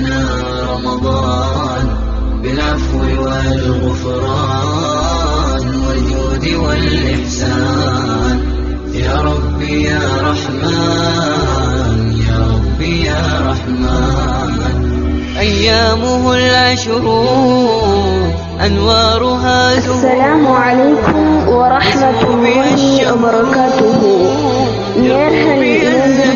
لنا رمضان بالعفو والغفران والجود والإحسان. يا ربي يا رحمن يا ربي يا رحمن. أيامه العشر أنوارها السلام عليكم ورحمة الله وبركاته. يا هل ينزل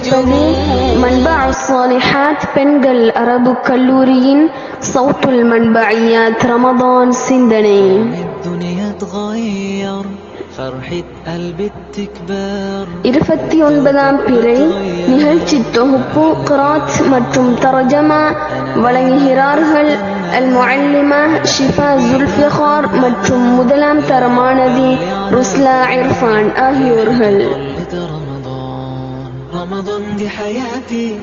மன்பா சாலிஹாத் பெண்கள் அரபு கல்லூரியின் சவுத்துல் மன்பையாத் ரமதான் சிந்தனை الدنيا تغير فرحة قلبي تكبر இருபத்தி ஒன்பதாம் பிறை நிகழ்ச்சி தொகுப்பு கிராத் மற்றும் தரஜமா வழங்குகிறார்கள் அல் முஅல்லிமா ஷிஃபா ஜுல்ஃபிகார் மற்றும் முதலாம் தர மாணவி ருஸ்லா இர்ஃபான் ஆகியோர்கள் ولد رمضان دي حياتي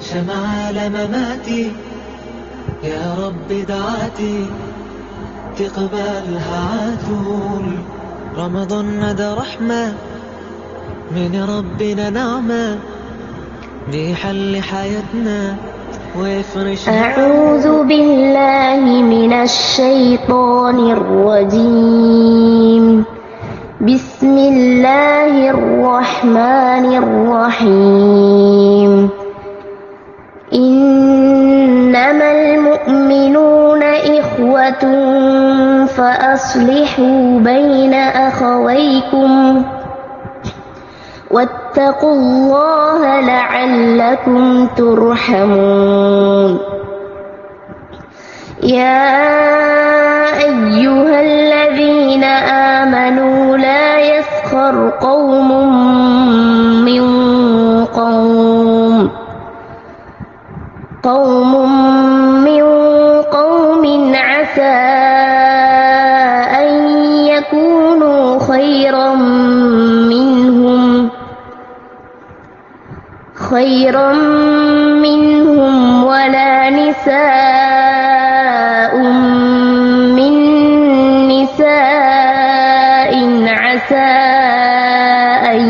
شمعة لمماتي يا رب دعاتي تقبلها عدول. رمضان ده رحمة من ربنا نعمة. بيحل حياتنا ويفرش أعوذ بالله من الشيطان الرجيم. بسم الله الرحمن الرحيم. إنما المؤمنون إخوة فأصلحوا بين أخويكم واتقوا الله لعلكم ترحمون. يا أيها الذين آمنوا لا يسخر قوم من قوم. قوم من قوم عسى أن يكونوا خيرا منهم. خيرا منهم ولا نساء. عسى أن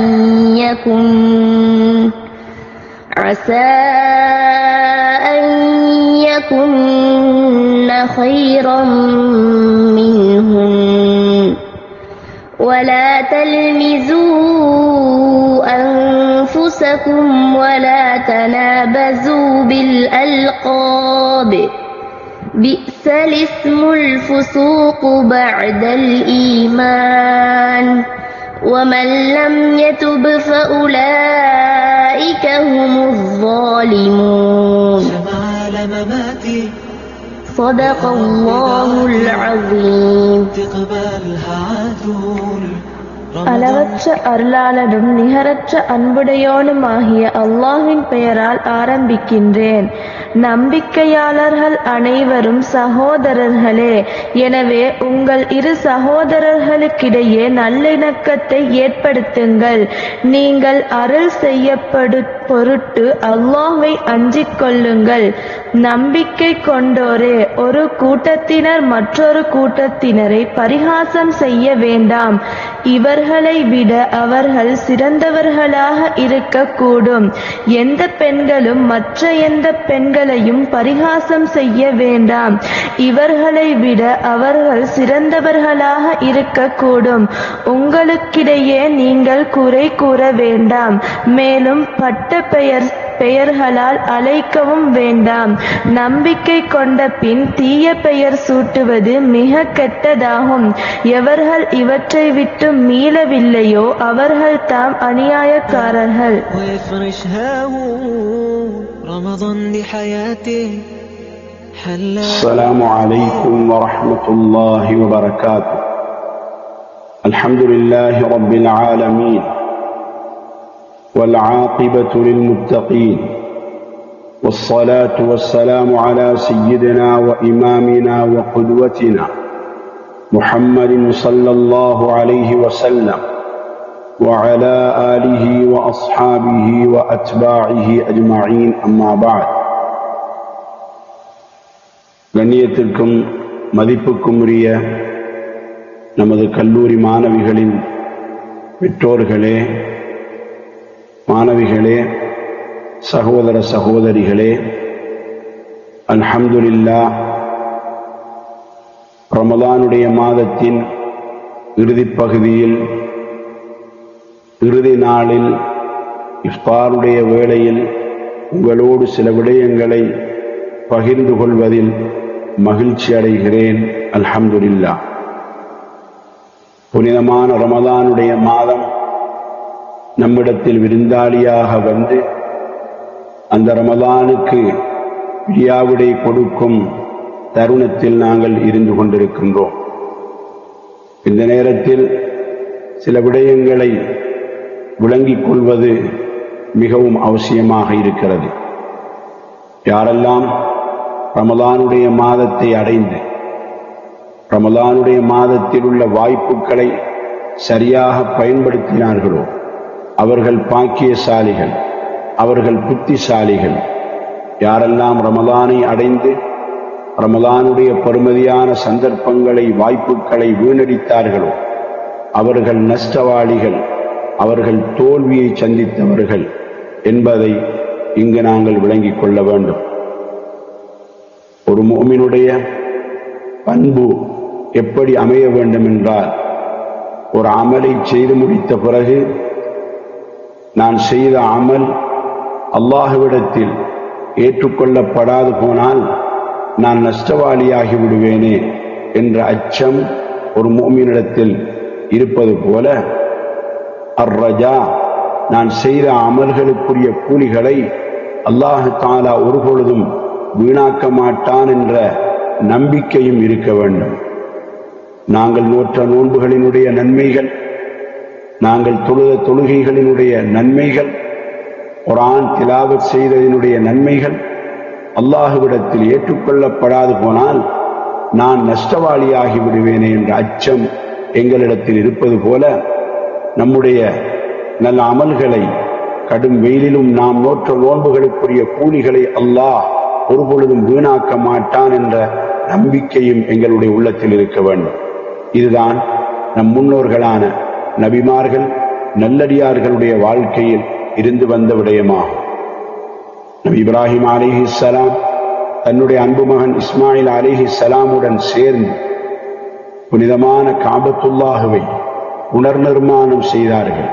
يكن عسى أن يكن خيرا منهم ولا تلمزوا أنفسكم ولا تنابزوا بالألقاب. بئس الاسم الفسوق بعد الإيمان ومن لم يتب فأولئك هم الظالمون شمعة لمماتي صدق الله العظيم تقبلها عدول அளவற்ற அருளாளனும் நிகரற்ற அன்புடையோனுமாகிய அல்லாஹ்வின் பெயரால் ஆரம்பிக்கின்றேன் நம்பிக்கையாளர்கள் அனைவரும் சகோதரர்களே எனவே உங்கள் இரு சகோதரர்களுக்கிடையே நல்லிணக்கத்தை ஏற்படுத்துங்கள். நீங்கள் அருள் செய்யப்படு பொருட்டு அல்லாஹை அஞ்சிக் கொள்ளுங்கள். நம்பிக்கை கொண்டோரே ஒரு கூட்டத்தினர் மற்றொரு கூட்டத்தினரை பரிகாசம் செய்ய வேண்டாம். இவர்களை விட அவர்கள் சிறந்தவர்களாக இருக்கக்கூடும். எந்த பெண்களும் மற்ற எந்த பெண்கள் இவர்களையும் பரிகாசம் செய்ய வேண்டாம். இவர்களை விட அவர்கள் சிறந்தவர்களாக இருக்கக்கூடும். உங்களுக்கிடையே நீங்கள் குறை கூற வேண்டாம். மேலும் பட்ட பெயர் பெயர்களால் அழைக்கவும் வேண்டாம். நம்பிக்கை கொண்ட பின் தீய பெயர் சூட்டுவது மிக கெட்டதாகும். எவர்கள் இவற்றை விட்டு மீளவில்லையோ அவர்கள் தாம் அநியாயக்காரர்கள். رمضان دي حياتي حلا السلام عليكم ورحمة الله وبركاته. الحمد لله رب العالمين والعاقبة للمتقين والصلاة والسلام على سيدنا وإمامنا وقدوتنا محمد صلى الله عليه وسلم. وعلى آله وأصحابه وأتباعه أجمعين أما بعد கண்ணியத்திற்கும் மதிப்புக்கும் உரிய நமது கல்லூரி மாணவிகளின் பெற்றோர்களே மாணவிகளே சகோதர சகோதரிகளே அல்ஹம்துலில்லா ரமலானுடைய மாதத்தின் இறுதிப் பகுதியில் இறுதி நாளில் இஃப்தாருடைய வேளையில் உங்களோடு சில விடயங்களை பகிர்ந்து கொள்வதில் மகிழ்ச்சி அடைகிறேன். அல்ஹம்துல்லா புனிதமான ரமதானுடைய மாதம் நம்மிடத்தில் விருந்தாளியாக வந்து அந்த ரமதானுக்கு பிரியாவிடை கொடுக்கும் தருணத்தில் நாங்கள் இருந்து கொண்டிருக்கின்றோம். இந்த நேரத்தில் சில விடயங்களை விளங்கிக் கொள்வது மிகவும் அவசியமாக இருக்கிறது. யாரெல்லாம் ரமலானுடைய மாதத்தை அடைந்து ரமலானுடைய மாதத்தில் உள்ள வாய்ப்புகளை சரியாக பயன்படுத்தினார்களோ அவர்கள் பாக்கியசாலிகள் அவர்கள் புத்திசாலிகள் யாரெல்லாம் ரமலானை அடைந்து ரமலானுடைய பெருமதியான சந்தர்ப்பங்களை வாய்ப்புகளை வீணடித்தார்களோ அவர்கள் நஷ்டவாளிகள் அவர்கள் தோல்வியை சந்தித்தவர்கள் என்பதை இங்கு நாங்கள் விளங்கிக் கொள்ள வேண்டும். ஒரு மோமினுடைய பண்பு எப்படி அமைய வேண்டும் என்றால் ஒரு அமலை செய்து முடித்த பிறகு நான் செய்த அமல் அல்லாஹுவிடத்தில் ஏற்றுக்கொள்ளப்படாது போனால் நான் நஷ்டவாளியாகி விடுவேனே என்ற அச்சம் ஒரு மோமினிடத்தில் இருப்பது போல அர்ரஜா நான் செய்த அமல்களுக்குரிய கூலிகளை அல்லாஹு தாலா ஒருபொழுதும் வீணாக்க மாட்டான் என்ற நம்பிக்கையும் இருக்க வேண்டும். நாங்கள் நோற்ற நோன்புகளினுடைய நன்மைகள் நாங்கள் தொழுத தொழுகைகளினுடைய நன்மைகள் குரான் திலாவத் செய்ததினுடைய நன்மைகள் அல்லாஹுவிடத்தில் ஏற்றுக்கொள்ளப்படாது போனால் நான் நஷ்டவாளியாகி விடுவேனே என்ற அச்சம் எங்களிடத்தில் இருப்பது போல நம்முடைய நல்ல அமல்களை கடும் வெயிலிலும் நாம் நோற்ற நோன்புகளுக்குரிய கூலிகளை அல்லாஹ் ஒரு பொழுதும் வீணாக்க மாட்டான் என்ற நம்பிக்கையும் எங்களுடைய உள்ளத்தில் இருக்க வேண்டும். இதுதான் நம் முன்னோர்களான நபிமார்கள் நல்லடியார்களுடைய வாழ்க்கையில் இருந்து வந்த விடயமாகும். நபி இப்ராஹிம் அலிஹி சலாம் தன்னுடைய அன்பு மகன் இஸ்மாயில் அலிஹி சலாமுடன் சேர்ந்து புனிதமான காபத்துல்லாகவை புனர்நிர்மாணம் செய்தார்கள்.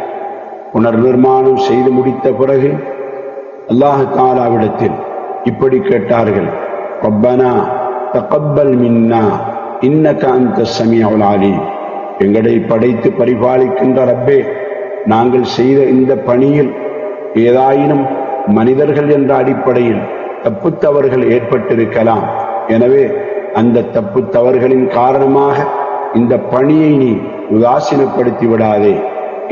புனர்நிர்மாணம் செய்து முடித்த பிறகு அல்லாஹு தாலாவிடத்தில் இப்படி கேட்டார்கள். ரப்பனா தகப்பல் மின்னா இன்னக அந்த சமியுல் அலீம் எங்களை படைத்து பரிபாலிக்கின்ற ரப்பே நாங்கள் செய்த இந்த பணியில் ஏதாயினும் மனிதர்கள் என்ற அடிப்படையில் தப்புத்தவர்கள் ஏற்பட்டிருக்கலாம். எனவே அந்த தப்புத்தவர்களின் காரணமாக இந்த பணியை நீ உதாசீனப்படுத்தி விடாதே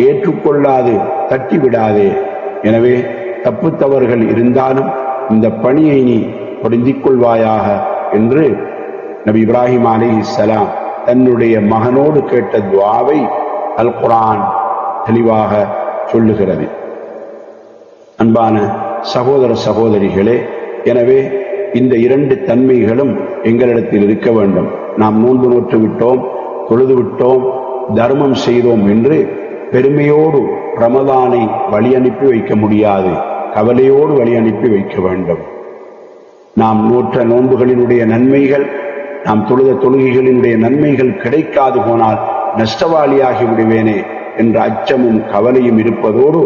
ஏற்றுக்கொள்ளாது தட்டி விடாதே எனவே தப்புத்தவர்கள் இருந்தாலும் இந்த பணியை நீ பொருந்திக் கொள்வாயாக என்று நபி இப்ராஹிம் அலி சலாம் தன்னுடைய மகனோடு கேட்ட துவாவை அல் குரான் தெளிவாக சொல்லுகிறது. அன்பான சகோதர சகோதரிகளே எனவே இந்த இரண்டு தன்மைகளும் எங்களிடத்தில் இருக்க வேண்டும். நாம் நோன்பு நோற்று விட்டோம் தொழுது விட்டோம் தர்மம் செய்தோம் என்று பெருமையோடு ரமதானை வழி அனுப்பி வைக்க முடியாது. கவலையோடு வழி அனுப்பி வைக்க வேண்டும். நாம் நூற்ற நோன்புகளினுடைய நன்மைகள் நாம் தொழுத தொழுகைகளினுடைய நன்மைகள் கிடைக்காது போனால் நஷ்டவாளியாகி விடுவேனே என்ற அச்சமும் கவலையும் இருப்பதோடு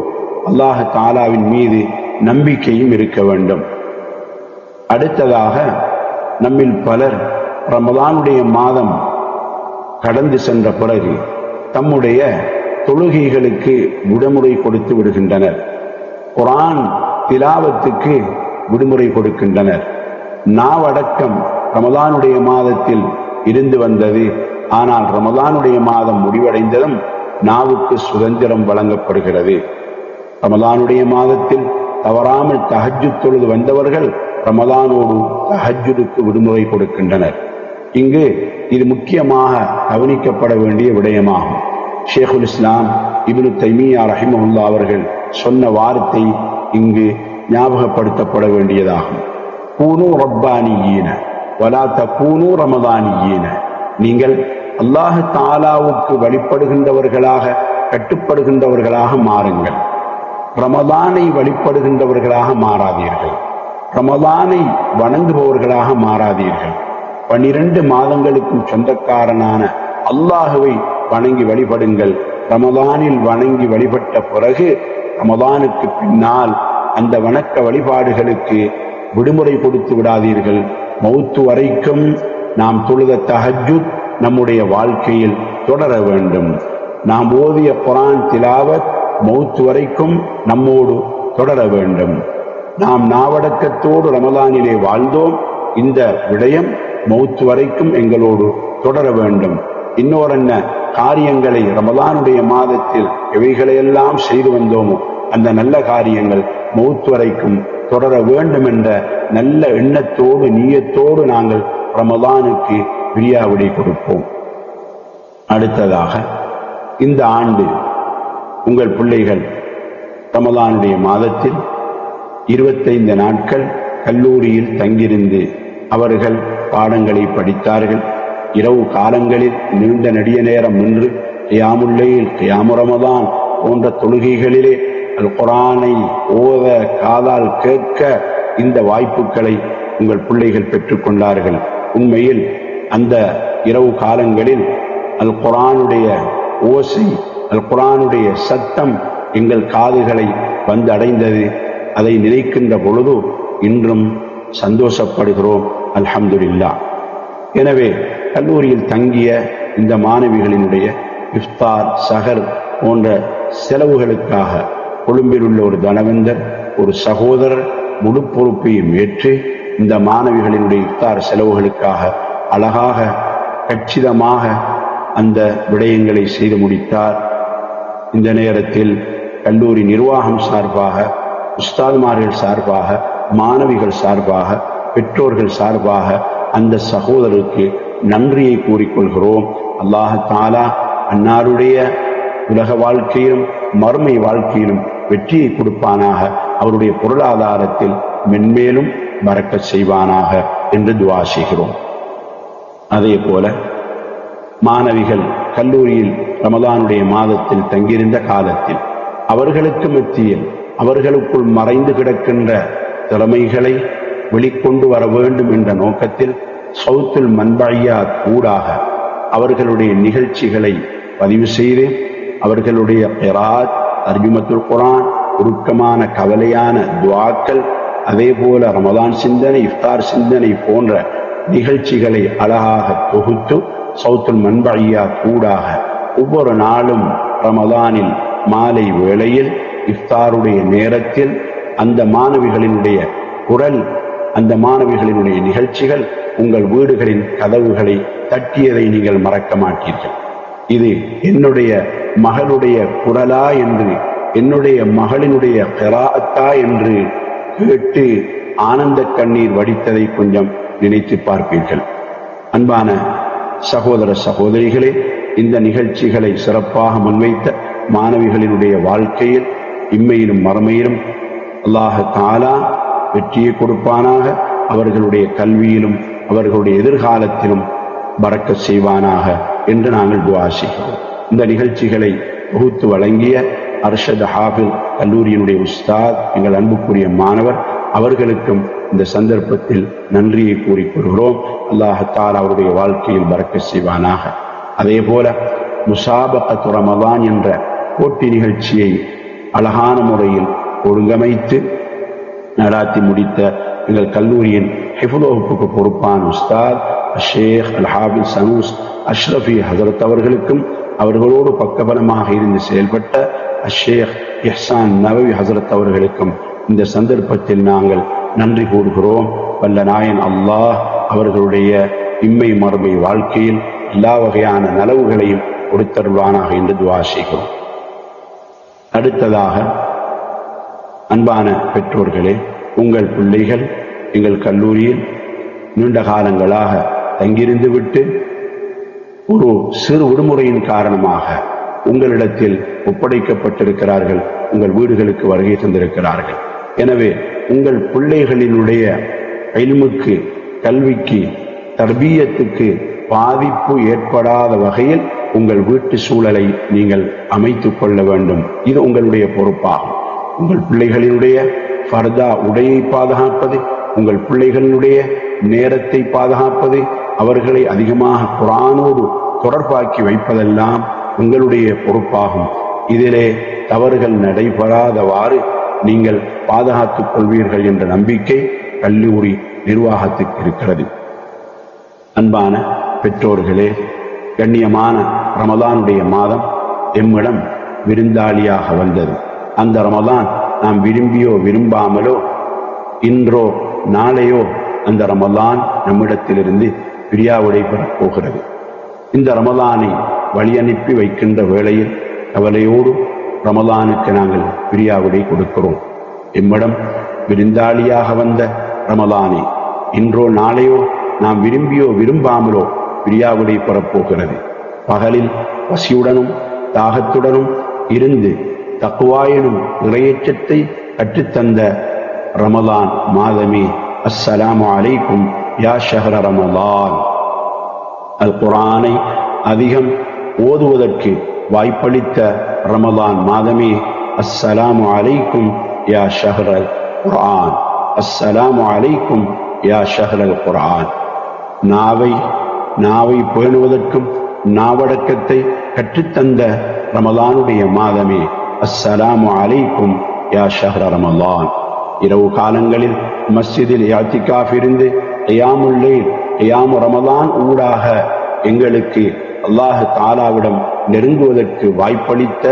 அல்லாஹ தாலாவின் மீது நம்பிக்கையும் இருக்க வேண்டும். அடுத்ததாக நம்மில் பலர் ரமதானுடைய மாதம் கடந்து சென்ற பிறகு தம்முடைய தொழுகைகளுக்கு விடுமுறை கொடுத்து விடுகின்றனர். குரான் திலாவத்துக்கு விடுமுறை கொடுக்கின்றனர். நாவடக்கம் ரமதானுடைய மாதத்தில் இருந்து வந்தது. ஆனால் ரமதானுடைய மாதம் முடிவடைந்ததும் நாவுக்கு சுதந்திரம் வழங்கப்படுகிறது. ரமதானுடைய மாதத்தில் தவறாமல் தஹஜ்ஜு தொழுது வந்தவர்கள் ரமதானோடு தஹஜுடுக்கு விடுமுறை கொடுக்கின்றனர். இங்கு இது முக்கியமாக கவனிக்கப்பட வேண்டிய விடயமாகும். ஷேகுல் இஸ்லாம் இப்னு தைமியா ரஹிமஹுல்லா அவர்கள் சொன்ன வார்த்தை இங்கு ஞாபகப்படுத்தப்பட வேண்டியதாகும். பூனு ரப்பானியீன வலாத்த பூனு ரமதானியீன. நீங்கள் அல்லாஹ் தாலாவுக்கு வழிபடுகின்றவர்களாக கட்டுப்படுகின்றவர்களாக மாறுங்கள். ரமதானை வழிபடுகின்றவர்களாக மாறாதீர்கள். ரமதானை வணங்குபவர்களாக மாறாதீர்கள். பனிரெண்டு மாதங்களுக்கும் சொந்தக்காரனான அல்லாஹுவை வணங்கி வழிபடுங்கள். ரமதானில் வணங்கி வழிபட்ட பிறகு ரமதானுக்கு பின்னால் அந்த வணக்க வழிபாடுகளுக்கு விடுமுறை கொடுத்து விடாதீர்கள். மௌத்து வரைக்கும் நாம் தொழுத தஹஜுத் நம்முடைய வாழ்க்கையில் தொடர வேண்டும். நாம் ஓதிய குரான் திலாவத் மௌத்து வரைக்கும் நம்மோடு தொடர வேண்டும். நாம் நாவடக்கத்தோடு ரமதானிலே வாழ்ந்தோம். இந்த விடயம் மௌத்து வரைக்கும் எங்களோடு தொடர வேண்டும். இன்னொரென்ன காரியங்களை ரமதானுடைய மாதத்தில் எவைகளையெல்லாம் செய்து வந்தோமோ அந்த நல்ல காரியங்கள் மௌத்து வரைக்கும் தொடர வேண்டும் என்ற நல்ல எண்ணத்தோடு நீயத்தோடு நாங்கள் ரமதானுக்கு பிரியாவிடை கொடுப்போம். அடுத்ததாக இந்த ஆண்டு உங்கள் பிள்ளைகள் ரமதானுடைய மாதத்தில் இருபத்தைந்து நாட்கள் கல்லூரியில் தங்கியிருந்து அவர்கள் பாடங்களை படித்தார்கள். இரவு காலங்களில் நீண்ட நெடிய நேரம் நின்று கியாமுல்லையில் கியாமுரமதான் போன்ற தொழுகைகளிலே அல் குரானை ஓத காதால் கேட்க இந்த வாய்ப்புகளை உங்கள் பிள்ளைகள் பெற்றுக்கொண்டார்கள். உண்மையில் அந்த இரவு காலங்களில் அல் குரானுடைய ஓசை அல் குரானுடைய சத்தம் எங்கள் காதுகளை வந்தடைந்தது. அதை நினைக்கின்ற பொழுது இன்றும் சந்தோஷப்படுகிறோம். அல்ஹம்துலில்லா. எனவே கல்லூரியில் தங்கிய இந்த மாணவிகளினுடைய இஃப்தார் சஹர் போன்ற செலவுகளுக்காக கொழும்பில் உள்ள ஒரு தனவந்தர் ஒரு சகோதரர் முழு பொறுப்பையும் ஏற்று இந்த மாணவிகளினுடைய இஃப்தார் செலவுகளுக்காக அழகாக கச்சிதமாக அந்த விடயங்களை செய்து முடித்தார். இந்த நேரத்தில் கல்லூரி நிர்வாகம் சார்பாக உஸ்தாதுமார்கள் சார்பாக மாணவிகள் சார்பாக பெற்றோர்கள் சார்பாக அந்த சகோதரருக்கு நன்றியை கூறிக்கொள்கிறோம். அல்லாஹ் தாலா அன்னாருடைய உலக வாழ்க்கையிலும் மறுமை வாழ்க்கையிலும் வெற்றியை கொடுப்பானாக. அவருடைய பொருளாதாரத்தில் மென்மேலும் மறக்க செய்வானாக என்று துவா செய்கிறோம். அதே போல மாணவிகள் கல்லூரியில் ரமதானுடைய மாதத்தில் தங்கியிருந்த காலத்தில் அவர்களுக்கு மத்தியில் அவர்களுக்குள் மறைந்து கிடக்கின்ற திறமைகளை வெளிக்கொண்டு வர வேண்டும் என்ற நோக்கத்தில் சவுத்துல் மன்பாயா ஊடாக அவர்களுடைய நிகழ்ச்சிகளை பதிவு செய்து அவர்களுடைய கிராத் அர்ஜுமத்துல் குரான் உருக்கமான கவலையான துவாக்கள் அதே போல ரமதான் சிந்தனை இஃப்தார் சிந்தனை போன்ற நிகழ்ச்சிகளை அழகாக தொகுத்து சவுத்துல் மண்பழியா கூடாக ஒவ்வொரு நாளும் ரமதானில் மாலை வேளையில் இஃப்தாருடைய நேரத்தில் அந்த மாணவிகளினுடைய குரல் அந்த மாணவிகளினுடைய நிகழ்ச்சிகள் உங்கள் வீடுகளின் கதவுகளை தட்டியதை நீங்கள் மறக்க மாட்டீர்கள். இது என்னுடைய மகளுடைய குரலா என்று என்னுடைய மகளினுடைய பெறாத்தா என்று கேட்டு ஆனந்த கண்ணீர் வடித்ததை கொஞ்சம் நினைத்து பார்ப்பீர்கள். அன்பான சகோதர சகோதரிகளே இந்த நிகழ்ச்சிகளை சிறப்பாக முன்வைத்த மாணவிகளினுடைய வாழ்க்கையில் இம்மையிலும் மறுமையிலும் அல்லாஹ் தாலா வெற்றியை கொடுப்பானாக அவர்களுடைய கல்வியிலும் அவர்களுடைய எதிர்காலத்திலும் பறக்க செய்வானாக என்று நாங்கள் துவா செய்கிறோம். இந்த நிகழ்ச்சிகளை தொகுத்து வழங்கிய அர்ஷத் ஹாஃபில் கல்லூரியினுடைய உஸ்தாத் எங்கள் அன்புக்குரிய மாணவர் அவர்களுக்கும் இந்த சந்தர்ப்பத்தில் நன்றியை கூறிக்கொள்கிறோம் அல்லாஹத்தால் அவருடைய வாழ்க்கையில் பறக்க செய்வானாக. அதே போல முசாபகத்து ரமதான் என்ற போட்டி நிகழ்ச்சியை அழகான முறையில் ஒழுங்கமைத்து நடாத்தி முடித்த எங்கள் கல்லூரியின் ஹிஃபுல் வகுப்புக்கு பொறுப்பான உஸ்தாத் ஷேக் அல் ஹாபிஸ் சனூஸ் அஷ்ரஃபி ஹசரத் அவர்களுக்கும் அவர்களோடு பக்கபலமாக இருந்து செயல்பட்ட அஷேக் எஹ்சான் நவவி ஹசரத் அவர்களுக்கும் இந்த சந்தர்ப்பத்தில் நாங்கள் நன்றி கூறுகிறோம். வல்ல நாயன் அல்லாஹ் அவர்களுடைய இம்மை மறுமை வாழ்க்கையில் எல்லா வகையான நலவுகளையும் கொடுத்தருள்வானாக என்று துவா செய்கிறோம். அடுத்ததாக அன்பான பெற்றோர்களே உங்கள் பிள்ளைகள் எங்கள் கல்லூரியில் நீண்ட காலங்களாக தங்கியிருந்து விட்டு ஒரு சிறு விடுமுறையின் காரணமாக உங்களிடத்தில் ஒப்படைக்கப்பட்டிருக்கிறார்கள் உங்கள் வீடுகளுக்கு வருகை தந்திருக்கிறார்கள். எனவே உங்கள் பிள்ளைகளினுடைய எல்முக்கு கல்விக்கு தர்பீயத்துக்கு பாதிப்பு ஏற்படாத வகையில் உங்கள் வீட்டு சூழலை நீங்கள் அமைத்துக் கொள்ள வேண்டும். இது உங்களுடைய பொறுப்பாகும். உங்கள் பிள்ளைகளினுடைய ஃபர்தா உடையை பாதுகாப்பது உங்கள் பிள்ளைகளுடைய நேரத்தை பாதுகாப்பது அவர்களை அதிகமாக குரானோடு தொடர்பாக்கி வைப்பதெல்லாம் உங்களுடைய பொறுப்பாகும். இதிலே தவறுகள் நடைபெறாதவாறு நீங்கள் பாதுகாத்துக் கொள்வீர்கள் என்ற நம்பிக்கை கல்லூரி நிர்வாகத்துக்கு இருக்கிறது. அன்பான பெற்றோர்களே கண்ணியமான ரமதானுடைய மாதம் எம்மிடம் விருந்தாளியாக வந்தது. அந்த ரமலான் நாம் விரும்பியோ விரும்பாமலோ இன்றோ நாளையோ அந்த ரமலான் நம்மிடத்திலிருந்து பிரியாவுடை பெறப் போகிறது. இந்த ரமலானை வழியனுப்பி வைக்கின்ற வேளையில் கவலையோடு ரமலானுக்கு நாங்கள் பிரியாவிடை கொடுக்கிறோம். எம்மிடம் விருந்தாளியாக வந்த ரமலானை இன்றோ நாளையோ நாம் விரும்பியோ விரும்பாமலோ பிரியாவிடை பெறப்போகிறது பகலில் பசியுடனும் தாகத்துடனும் இருந்து தக்குவாயனும் இறையச்சத்தை கற்றுத்தந்த ரமலான் மாதமே. அஸ்ஸலாமு அலைக்கும் யா ஷஹர ரமலான். அல் குரானை அதிகம் ஓதுவதற்கு வாய்ப்பளித்த ரமலான் மாதமே. அஸ்ஸலாமு அலைக்கும் யா ஷஹரல் குர்ஆன். அஸ்ஸலாமு அலைக்கும் யா ஷஹரல் குரான் நாவை நாவை பேணுவதற்கும் நாவடக்கத்தை கற்றுத்தந்த ரமலானுடைய மாதமே. அஸ்ஸலாமு அலைக்கும் யா ஷஹ்ர ரமலான். இரவு காலங்களில் மஸ்ஜிதில் யாத்திகாஃப் இருந்து ஐயாமுல்லைல் ஐயாமு ரமலான் ஊடாக எங்களுக்கு அல்லாஹு தாலாவிடம் நெருங்குவதற்கு வாய்ப்பளித்த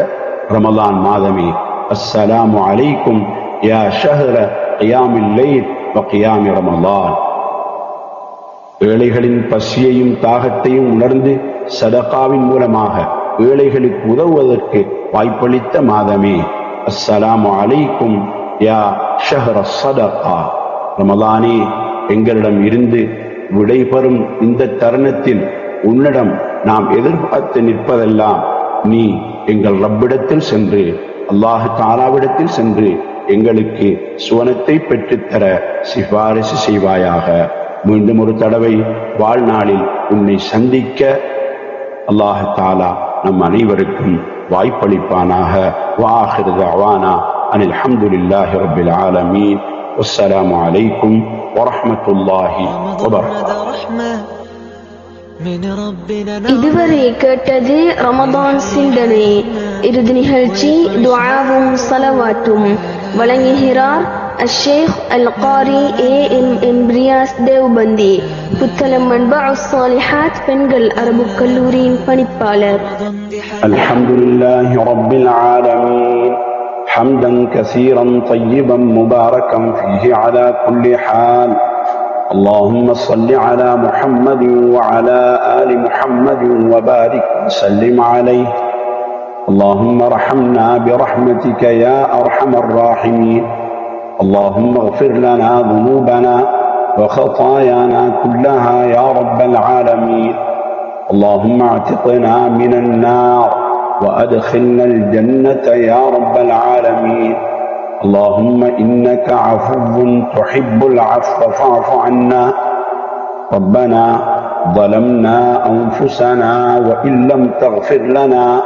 ரமலான் மாதமே அஸ்ஸலாமு அலைக்கும் யா ஷஹ்ர ஐயாமில் லைல் வகியாமி ரமலான் ஏழைகளின் பசியையும் தாகத்தையும் உணர்ந்து சதகாவின் மூலமாக ஏழைகளுக்கு உதவுவதற்கு வாய்ப்பளித்த மாதமே. அஸ்ஸலாமு அலைக்கும் யா ஷஹர சதகா ரமலானே எங்களிடம் இருந்து விடைபெறும் இந்த தருணத்தில் உன்னிடம் நாம் எதிர்பார்த்து நிற்பதெல்லாம் நீ எங்கள் ரப்பிடத்தில் சென்று அல்லாஹு தாலாவிடத்தில் சென்று எங்களுக்கு சுவனத்தை பெற்றுத்தர சிபாரிசு செய்வாயாக. மீண்டும் ஒரு தடவை வாழ்நாளில் உன்னை சந்திக்க அல்லாஹ் தாலா நம் அனைவருக்கும் வாய்ப்பளிப்பானாக வாஹிரு அவானா அனில் அல்ஹம்துலில்லாஹி ரப்பில் ஆலமீன் வஸ்ஸலாமு அலைக்கும் வரஹ்மத்துல்லாஹி رمضان வபரகாத்துஹு هذا رحمة من ربنا இதுவரை கேட்டது ரமதான் சிந்தனை இறுதி நிகழ்ச்சி துஆவும் சலவாத்தும் வழங்குகிறார் அஷேக் அல் காரி A M M Riyas Deobandi Puttalam Manba Salihath பெண்கள் அரபுக் கல்லூரியின் பணிப்பாளர் رمضان بحياة الحمد لله رب العالمين حمدا كثيرا طيبا مباركا فيه على كل حال اللهم صل على محمد وعلى آل محمد وبارك وسلم عليه اللهم ارحمنا برحمتك يا أرحم الراحمين اللهم اغفر لنا ذنوبنا وخطايانا كلها يا رب العالمين. اللهم اعتقنا من النار وأدخلنا الجنة يا رب العالمين. اللهم إنك عفو تحب العفو فاعف عنا. ربنا ظلمنا أنفسنا وإن لم تغفر لنا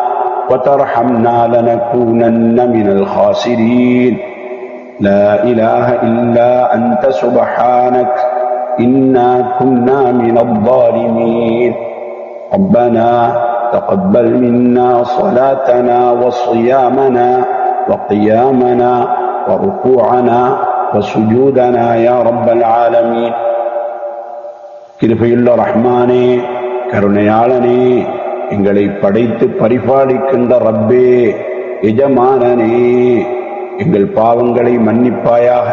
وترحمنا لنكونن من الخاسرين. لا اله الا انت سبحانك انا كنا من الظالمين ربنا تقبل منا صلاتنا وصيامنا وقيامنا وركوعنا وسجودنا يا رب العالمين கிருபையுள்ள ரஹ்மானே கருணையாளனே எங்களை படைத்து பரிபாலிக்கின்ற ரப்பே எஜமானனே எங்கள் பாவங்களை மன்னிப்பாயாக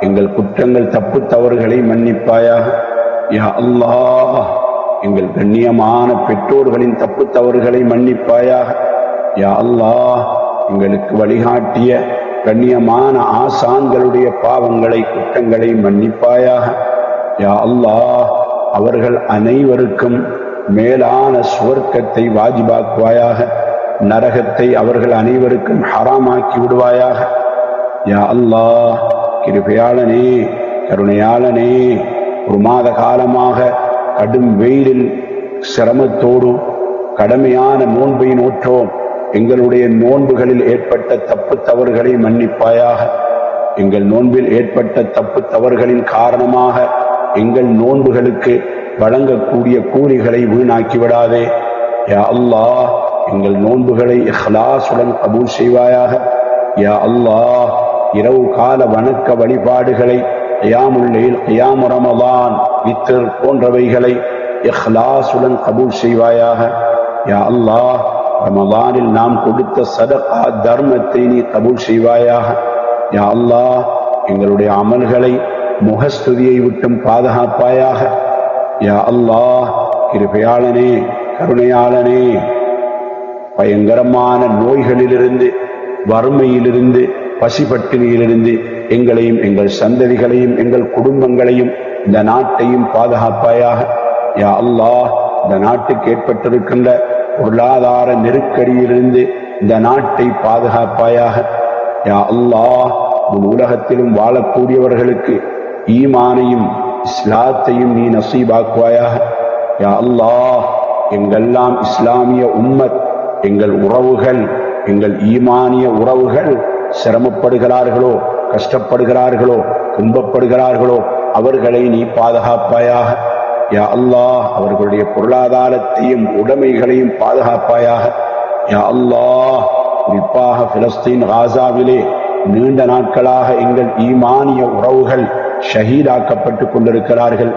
எங்கள் குற்றங்கள் தப்பு தவறுகளை மன்னிப்பாயாக. யா அல்லாஹ் எங்கள் கண்ணியமான பெற்றோர்களின் தப்பு தவறுகளை மன்னிப்பாயாக. யா அல்லாஹ் எங்களுக்கு வழிகாட்டிய கண்ணியமான ஆசான்களுடைய பாவங்களை குற்றங்களை மன்னிப்பாயாக. யா அல்லாஹ் அவர்கள் அனைவருக்கும் மேலான சுவர்க்கத்தை வாஜிபாக்குவாயாக. நரகத்தை அவர்கள் அனைவருக்கும் ஹராமாக்கி விடுவாயாக. யா அல்லாஹ் கிருபையாளனே கருணையாளனே ஒரு மாத காலமாக கடும் வெயிலில் சிரமத்தோடு கடமையான நோன்பை நோற்றோம். எங்களுடைய நோன்புகளில் ஏற்பட்ட தப்பு தவறுகளை மன்னிப்பாயாக. எங்கள் நோன்பில் ஏற்பட்ட தப்பு தவறுகளின் காரணமாக எங்கள் நோன்புகளுக்கு வழங்கக்கூடிய கூலிகளை வீணாக்கி விடாதே யா அல்லாஹ் எங்கள் நோன்புகளை இஹ்லாசுடன் கபூல் செய்வாயாக. யா அல்லாஹ் இரவு கால வணக்க வழிபாடுகளை கியாமுல்லைல் கியாமு ரமலான் வித்தர் போன்றவைகளை இஹ்லாசுடன் கபூல் செய்வாயாக. யா அல்லாஹ் ரமதானில் நாம் கொடுத்த சதகா தர்மத்தை நீ கபூல் செய்வாயாக. யா அல்லாஹ் எங்களுடைய அமல்களை முகஸ்துதியை விட்டும் பாதுகாப்பாயாக. யா அல்லாஹ் கிருபையாளனே கருணையாளனே பயங்கரமான நோய்களிலிருந்து வறுமையிலிருந்து பசிப்பட்டினியிலிருந்து எங்களையும் எங்கள் சந்ததிகளையும் எங்கள் குடும்பங்களையும் இந்த நாட்டையும் பாதுகாப்பாயாக. யா அல்லாஹ் இந்த நாட்டுக்கு ஏற்பட்டிருக்கின்ற பொருளாதார நெருக்கடியிலிருந்து இந்த நாட்டை பாதுகாப்பாயாக. யா அல்லாஹ் உன் உலகத்திலும் வாழக்கூடியவர்களுக்கு ஈமானையும் இஸ்லாத்தையும் நீ நசீபாக்குவாயாக. யா அல்லாஹ் எங்கெல்லாம் இஸ்லாமிய உம்மத் எங்கள் உறவுகள் எங்கள் ஈமானிய உறவுகள் சிரமப்படுகிறார்களோ கஷ்டப்படுகிறார்களோ துன்பப்படுகிறார்களோ அவர்களை நீ பாதுகாப்பாயாக யா அல்லாஹ் அவர்களுடைய பொருளாதாரத்தையும் உடைமைகளையும் பாதுகாப்பாயாக யா அல்லாஹ் குறிப்பாக பிலஸ்தீன் காசாவிலே நீண்ட நாட்களாக எங்கள் ஈமானிய உறவுகள் ஷஹீதாக்கப்பட்டு கொண்டிருக்கிறார்கள்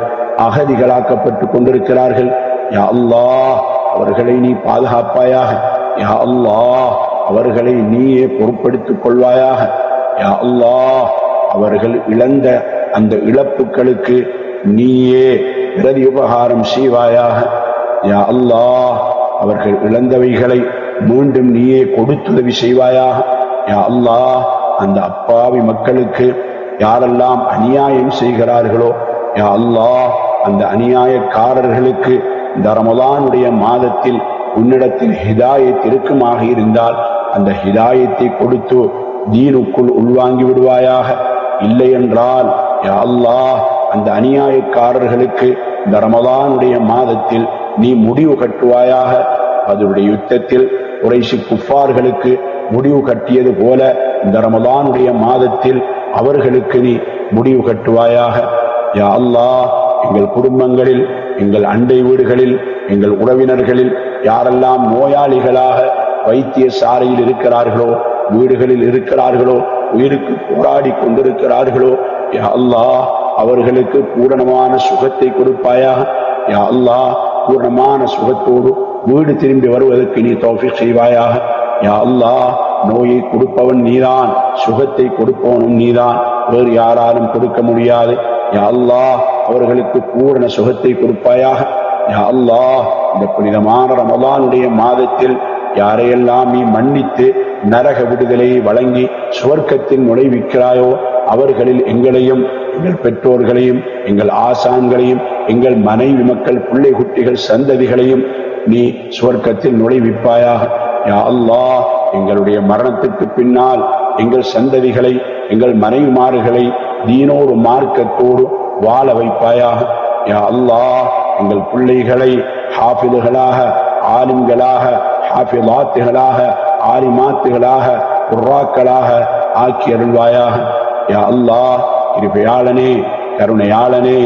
அகதிகளாக்கப்பட்டு கொண்டிருக்கிறார்கள். யா அல்லாஹ் அவர்களை நீ பாதுகாப்பாயாக. யா அல்லாஹ் அவர்களை நீயே பொறுப்படுத்திக் கொள்வாயாக. யா அல்லாஹ் அவர்கள் இழந்த அந்த இழப்புகளுக்கு நீயே பிரதி உபகாரம் செய்வாயாக. யா அல்லாஹ் அவர்கள் இழந்தவைகளை மீண்டும் நீயே கொடுத்துதவி செய்வாயாக. யா அல்லாஹ் அந்த அப்பாவி மக்களுக்கு யாரெல்லாம் அநியாயம் செய்கிறார்களோ யா அல்லாஹ் அந்த அநியாயக்காரர்களுக்கு இந்த ரமதானுடைய மாதத்தில் உன்னிடத்தில் ஹிதாயத் இருக்குமாக இருந்தால் அந்த ஹிதாயத்தை கொடுத்து தீனுக்குள் உள்வாங்கி விடுவாயாக. இல்லை என்றால் யா அல்லாஹ் அந்த அநியாயக்காரர்களுக்கு இந்த ரமதானுடைய மாதத்தில் நீ முடிவு கட்டுவாயாக. அதனுடைய யுத்தத்தில் குறைசி குஃபார்களுக்கு முடிவு கட்டியது போல இந்த ரமதானுடைய மாதத்தில் அவர்களுக்கு நீ முடிவு கட்டுவாயாக. யா அல்லாஹ் எங்கள் குடும்பங்களில் எங்கள் அண்டை வீடுகளில் எங்கள் உறவினர்களில் யாரெல்லாம் நோயாளிகளாக வைத்திய சாலையில் இருக்கிறார்களோ வீடுகளில் இருக்கிறார்களோ உயிருக்கு போராடி கொண்டிருக்கிறார்களோ யா அல்லாஹ் அவர்களுக்கு பூரணமான சுகத்தை கொடுப்பாயாக. யா அல்லாஹ் பூரணமான சுகத்தோடு வீடு திரும்பி வருவதற்கு நீ தோஃபி செய்வாயாக. யா அல்லாஹ் நோயை கொடுப்பவன் நீதான் சுகத்தை கொடுப்பவனும் நீதான். வேறு யாராலும் கொடுக்க முடியாது. யா அல்லாஹ் அவர்களுக்கு பூரண சுகத்தை கொடுப்பாயாக. யா அல்லாஹ் இந்த புனிதமான ரமலானுடைய மாதத்தில் யாரையெல்லாம் நீ மன்னித்து நரக விடுதலையை வழங்கி சுவர்க்கத்தில் நுழைவிக்கிறாயோ அவர்களில் எங்களையும் எங்கள் பெற்றோர்களையும் எங்கள் ஆசான்களையும் எங்கள் மனைவி மக்கள் பிள்ளை குட்டிகள் சந்ததிகளையும் நீ சுவர்க்கத்தில் நுழைவிப்பாயாக. யா அல்லாஹ் எங்களுடைய மரணத்துக்கு பின்னால் எங்கள் சந்ததிகளை எங்கள் மனைவிமார்களை தீனோடு மார்க்கத்தோடு வாழ வைப்பாயாக. யா அல்லாஹ் எங்கள் பிள்ளைகளை ஹாஃபிதுகளாக ஆலிம்களாக ஹாஃபிலாத்துகளாக ஆலிமாத்துகளாக குர்ராக்களாக ஆக்கி அருள்வாயாக. யா அல்லாஹ் கிருபையாளனே கருணையாளனே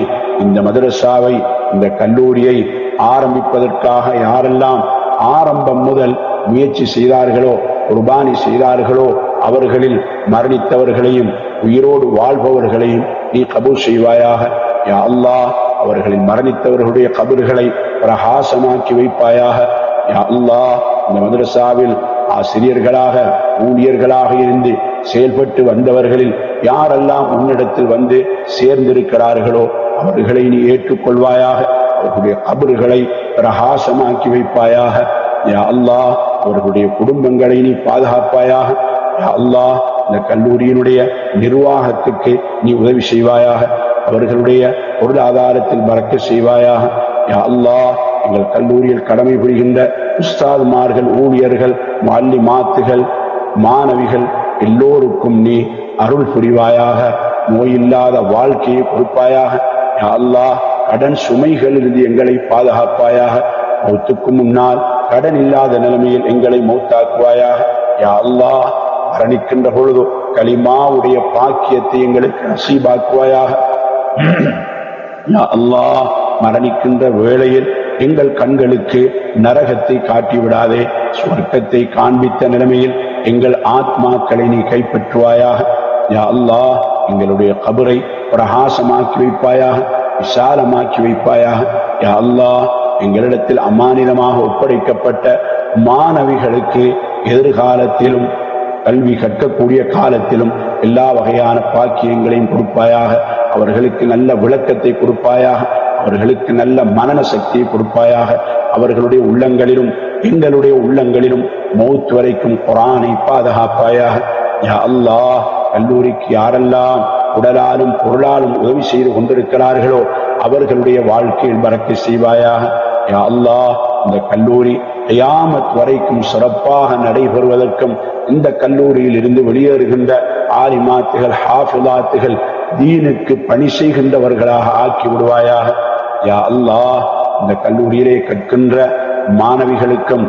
இந்த மதரசாவை இந்த கல்லூரியை ஆரம்பிப்பதற்காக யாரெல்லாம் ஆரம்பம் முதல் முயற்சி செய்தார்களோ குர்பானி செய்தார்களோ அவர்களில் மரணித்தவர்களையும் உயிரோடு வாழ்பவர்களையும் நீ கபூல் செய்வாயாக. யா அல்லாஹ் அவர்களின் மரணித்தவர்களுடைய கபர்களை பிரகாசமாக்கி வைப்பாயாக. யா அல்லாஹ் இந்த மதரசாவில் ஆசிரியர்களாக ஊழியர்களாக இருந்து செயல்பட்டு வந்தவர்களில் யாரெல்லாம் உன்னிடத்தில் வந்து சேர்ந்திருக்கிறார்களோ அவர்களை நீ ஏற்றுக்கொள்வாயாக. அவர்களுடைய கபர்களை பிரகாசமாக்கி வைப்பாயாக. யா அல்லாஹ் அவர்களுடைய குடும்பங்களை நீ பாதுகாப்பாயாக அல்லாஹ் இந்த கல்லூரியினுடைய நிர்வாகத்துக்கு நீ உதவி செய்வாயாக அவர்களுடைய பொருளாதாரத்தில் மறக்க செய்வாயாக. யா அல்லாஹ் எங்கள் கல்லூரியில் கடமை புரிகின்ற உஸ்தாதுமார்கள் ஊழியர்கள் மல்லி மாத்துகள் மாணவிகள் எல்லோருக்கும் நீ அருள் புரிவாயாக நோயில்லாத வாழ்க்கையை கொடுப்பாயாக. யா அல்லாஹ் கடன் சுமைகளிலிருந்து எங்களை பாதுகாப்பாயாக மௌத்துக்கு முன்னால் கடன் இல்லாத நிலைமையில் எங்களை மௌத்தாக்குவாயாக. யா அல்லாஹ் மரணிக்கின்ற பொழுது களிமாவுடைய பாக்கியத்தை எங்களுக்கு நசீபாக்குவாயாக. யா அல்லாஹ் மரணிக்கின்ற வேளையில் எங்கள் கண்களுக்கு நரகத்தை காட்டி விடாதே சுவர்க்கத்தை காண்பித்த நிலைமையில் எங்கள் ஆத்மாக்களை நீ கைப்பற்றுவாயாக. யா அல்லாஹ் எங்களுடைய கபரை பிரகாசமாக்கி வைப்பாயாக விசாலமாக்கி வைப்பாயாக. யா அல்லாஹ் எங்களிடத்தில் அமானிதமாக ஒப்படைக்கப்பட்ட மாணவிகளுக்கு எதிர்காலத்திலும் கல்வி கற்கக்கூடிய காலத்திலும் எல்லா வகையான பாக்கியங்களையும் கொடுப்பாயாக. அவர்களுக்கு நல்ல விளக்கத்தை கொடுப்பாயாக. அவர்களுக்கு நல்ல மனன சக்தியை கொடுப்பாயாக. அவர்களுடைய உள்ளங்களிலும் எங்களுடைய உள்ளங்களிலும் மௌத் வரைக்கும் குரானை பாதுகாப்பாயாக. யா அல்லாஹ் கல்லூரிக்கு யாரெல்லாம் உடலாலும் பொருளாலும் உதவி செய்து கொண்டிருக்கிறார்களோ அவர்களுடைய வாழ்க்கையில் பறக்க செய்வாயாக. யா அல்லாஹ் இந்த கல்லூரி கயாமத் வரைக்கும் சிறப்பாக நடைபெறுவதற்கும் இந்த கல்லூரியில் இருந்து வெளியேறுகின்ற ஆலிமாத்துகள் ஹாஃபிலாத்துகள் தீனுக்கு பணி செய்கின்றவர்களாக ஆக்கி விடுவாயாக. யா அல்லாஹ் இந்த கல்லூரியிலே கற்கின்ற மாணவிகளுக்கும்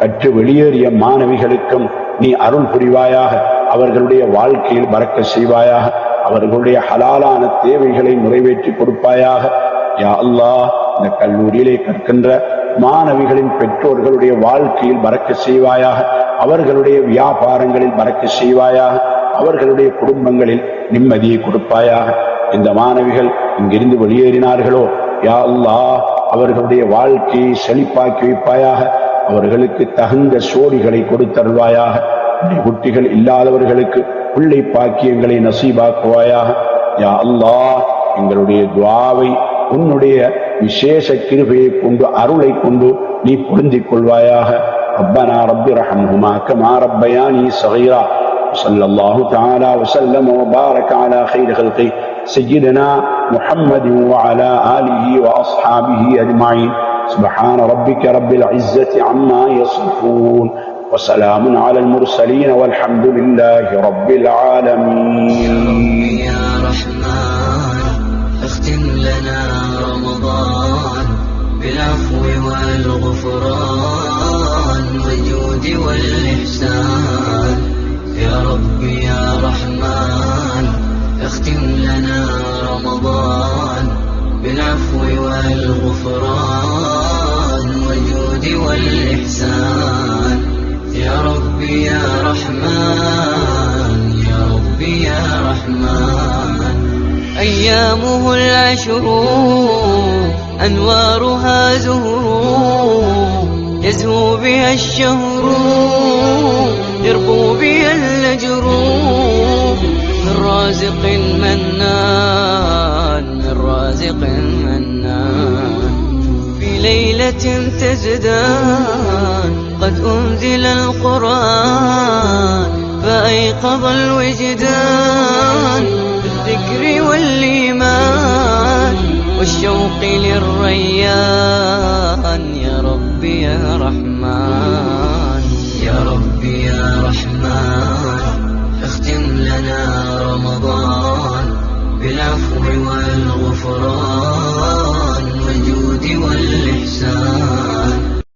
கற்று வெளியேறிய மாணவிகளுக்கும் நீ அருள் புரிவாயாக அவர்களுடைய வாழ்க்கையில் பறக்க செய்வாயாக. அவர்களுடைய ஹலாலான தேவைகளை நிறைவேற்றி கொடுப்பாயாக. யா அல்லாஹ் இந்த கல்லூரியிலே கற்கின்ற மாணவிகளின் பெற்றோர்களுடைய வாழ்க்கையில் பறக்க செய்வாயாக. அவர்களுடைய வியாபாரங்களில் பறக்க செய்வாயாக. அவர்களுடைய குடும்பங்களில் நிம்மதியை கொடுப்பாயாக. இந்த மாணவிகள் இங்கிருந்து வெளியேறினார்களோ? யா அல்லாஹ் அவர்களுடைய வாழ்க்கையை செழிப்பாக்கி வைப்பாயாக. அவர்களுக்கு தகுந்த சோடிகளை கொடுத்தருள்வாயாக. குட்டிகள் இல்லாதவர்களுக்கு பிள்ளை பாக்கியங்களை நசீபாக்குவாயாக யா அல்லாஹ் எங்களுடைய துவாவை உன்னுடைய விசேஷ கிருபையை கொண்டு அருளை கொண்டு நீ பொருந்திக் கொள்வாயாக ربنا رب ارحمهما كما ربياني صغيرا صلى الله تعالى وسلم وبارك على خير خلقه سيدنا محمد وعلى آله وأصحابه أجمعين سبحان ربك رب العزة عما يصفون وسلام على المرسلين والحمد لله رب العالمين. يا رحمن اختم لنا رمضان بالعفو والغفران والجود والإحسان. يا رب يا رحمن اختم لنا رمضان بالعفو والغفران والجود والإحسان. يا رب يا رحمن يا رب يا رحمن. أيامه العشر أنوارها زهور يزهو بها الشهر يربو بها الأجر من رازق منان من رازق منان. في ليلة تزدان قد أنزل القرآن فأيقظ الوجدان بالذكر والإيمان والشوق للريان. يا ربي يا رحمن. يا ربي يا رحمن اختم لنا رمضان بالعفو والغفران والجود والإحسان.